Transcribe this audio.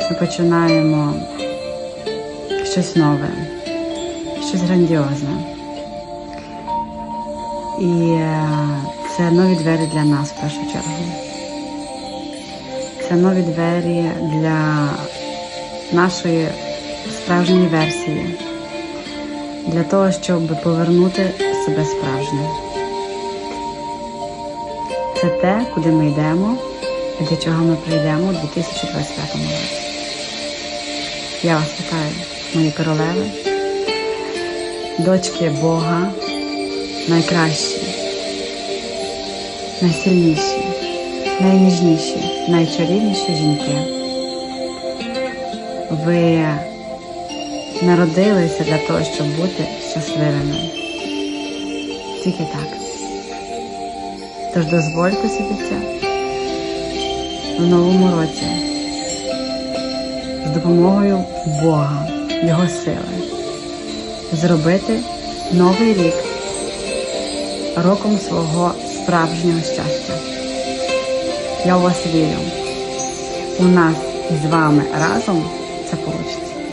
ми починаємо щось нове, щось грандіозне. І е, це нові двері для нас в першу чергу. Це нові двері для нашої справжньої версії, для того, щоб повернути себе справжнім. Це те, куди ми йдемо і до чого ми прийдемо у 2025 році. Я вас вітаю, мої королеви, дочки Бога, найкращі, найсильніші, найніжніші, найчарівніші жінки. Ви народилися для того, щоб бути щасливими. Тільки так. Тож дозвольте собі це в новому році з допомогою Бога, Його сили, зробити новий рік роком свого справжнього щастя. Я у вас вірю. У нас з вами разом це вийде.